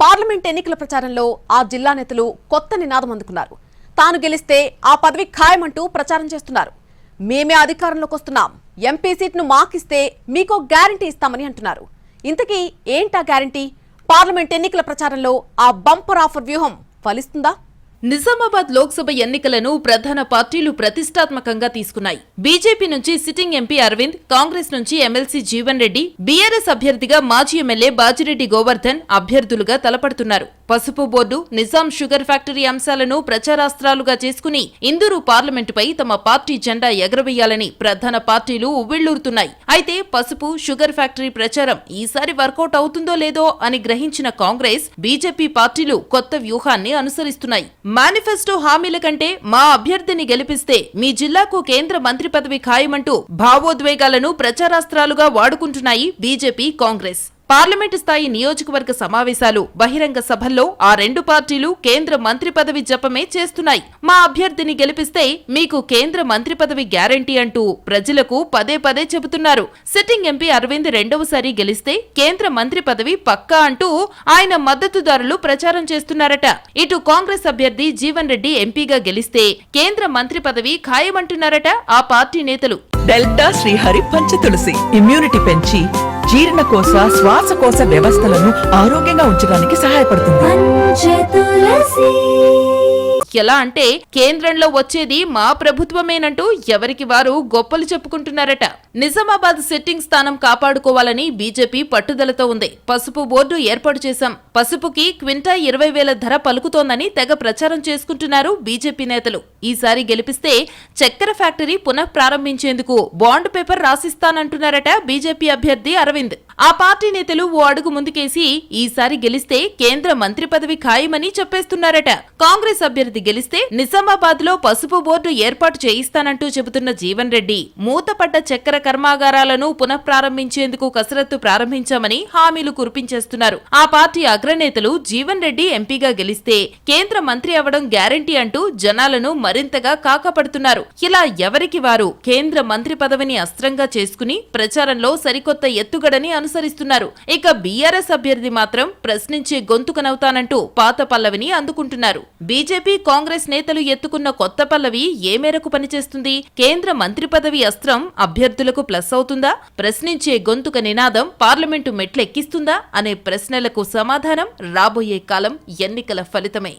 Parliament ఎన్నికల ప్రచారంలో ఆ జిల్లా నేతలు కొత్త నినాదం అందుకున్నారు. తాను గెలిస్తే ఆ పదవి ఖాయమంటూ ప్రచారం చేస్తున్నారు. మేమే అధికారంలోకి వస్తున్నాం. ఎంపీ సీట్ను మాకిస్తే మీకో గ్యారంటీ ఇస్తామని అంటున్నారు. ఇంతకీ ఏంటా గ్యారంటీ? పార్లమెంట్ ఎన్నికల ప్రచారంలో ఆ బంపర్ ఆఫర్ వ్యూహం ఫలిస్తుందా? నిజామాబాద్ లోక్సభ ఎన్నికలను ప్రధాన పార్టీలు ప్రతిష్టాత్మకంగా తీసుకున్నాయి. బీజేపీ నుంచి సిట్టింగ్ ఎంపీ అరవింద్ కాంగ్రెస్ నుంచి ఎమ్మెల్సీ జీవన్ రెడ్డి బీఆర్ఎస్ అభ్యర్థిగా మాజీ ఎమ్మెల్యే బాజిరెడ్డి గోవర్ధన్ అభ్యర్థులుగా తలపడుతున్నారు. పసుపు బోర్డు నిజాం షుగర్ ఫ్యాక్టరీ అంశాలను ప్రచారాస్త్రాలుగా చేసుకుని ఇందూరు పార్లమెంటుపై తమ పార్టీ జెండా ఎగరవేయాలని ప్రధాన పార్టీలు ఉవ్విళ్ళూరుతున్నాయి అయితే పసుపు షుగర్ ఫ్యాక్టరీ ప్రచారం ఈసారి వర్కౌట్ అవుతుందో లేదో అని గ్రహించిన కాంగ్రెస్ బీజేపీ పార్టీలు కొత్త వ్యూహాన్ని అనుసరిస్తున్నాయి. మేనిఫెస్టో హామీల కంటే మా అభ్యర్థిని గెలిపిస్తే మీ జిల్లాకు కేంద్ర మంత్రి పదవి ఖాయమంటూ భావోద్వేగాలను ప్రచారాస్త్రాలుగా వాడుకుంటున్నాయి బీజేపీ కాంగ్రెస్. పార్లమెంటు స్థాయి నియోజకవర్గ సమావేశాలు బహిరంగ సభల్లో ఆ రెండు పార్టీలు కేంద్ర మంత్రి పదవి జపమే చేస్తున్నాయి. మా అభ్యర్థిని గెలిపిస్తే మీకు కేంద్ర మంత్రి పదవి గ్యారంటీ అంటూ ప్రజలకు పదే పదే చెబుతున్నారు. సిట్టింగ్ ఎంపీ అరవింద్ రెండవసారి గెలిస్తే కేంద్ర మంత్రి పదవి పక్కా అంటూ ఆయన మద్దతుదారులు ప్రచారం చేస్తున్నారట. ఇటు కాంగ్రెస్ అభ్యర్థి జీవన్ రెడ్డి ఎంపీగా గెలిస్తే కేంద్ర మంత్రి పదవి ఖాయమంటున్నారట ఆ పార్టీ నేతలు. డెల్టా శ్రీహరి పంచతులసి ఇమ్యూనిటీ పెంచి జీర్ణకోశ శ్వాసకోశ వ్యవస్థలను ఆరోగ్యంగా ఉంచడానికి సహాయపడుతుంది. ఎలా అంటే కేంద్రంలో వచ్చేది మా ప్రభుత్వమేనంటూ ఎవరికి వారు గొప్పలు చెప్పుకుంటున్నారట. నిజామాబాద్ సిట్టింగ్ స్థానం కాపాడుకోవాలని బీజేపీ పట్టుదలతో ఉంది. పసుపు బోర్డు ఏర్పాటు చేశాం. పసుపుకి క్వింటా ఇరవై వేల ధర పలుకుతోందని తెగ ప్రచారం చేసుకుంటున్నారు బీజేపీ నేతలు. ఈసారి గెలిపిస్తే చక్కెర ఫ్యాక్టరీ పునః ప్రారంభించేందుకు బాండ్ పేపర్ రాసిస్తానంటున్నారట బీజేపీ అభ్యర్థి అరవింద్. ఆ పార్టీ నేతలు ఓ అడుగు ముందుకేసి ఈసారి గెలిస్తే కేంద్ర మంత్రి పదవి ఖాయమని చెప్పేస్తున్నారట. కాంగ్రెస్ అభ్యర్థి గెలిస్తే నిజామాబాద్లో పసుపు బోర్డు ఏర్పాటు చేయిస్తానంటూ చెబుతున్న జీవన్ రెడ్డి మూతపడ్డ చక్కెర కర్మాగారాలను పునః ప్రారంభించేందుకు కసరత్తు ప్రారంభించామని హామీలు కురిపించేస్తున్నారు. ఆ పార్టీ అగ్రనేతలు జీవన్ రెడ్డి ఎంపీగా గెలిస్తే కేంద్ర మంత్రి అవడం గ్యారంటీ అంటూ జనాలను మరింతగా కాకపడుతున్నారు. ఇలా ఎవరికి వారు కేంద్ర మంత్రి పదవిని అస్త్రంగా చేసుకుని ప్రచారంలో సరికొత్త ఎత్తుగడని అనుసరిస్తున్నారు. ఇక బీఆర్ఎస్ అభ్యర్థి మాత్రం ప్రశ్నించే గొంతుకనవుతానంటూ పాత పల్లవిని అందుకుంటున్నారు. బీజేపీ కాంగ్రెస్ నేతలు ఎత్తుకున్న కొత్త పల్లవి ఏ మేరకు పనిచేస్తుంది? కేంద్ర మంత్రి పదవి అస్త్రం అభ్యర్థులకు ప్లస్ అవుతుందా? ప్రశ్నించే గొంతుక నినాదం పార్లమెంటు మెట్లెక్కిస్తుందా? అనే ప్రశ్నలకు సమాధానం రాబోయే కాలం ఎన్నికల ఫలితమే.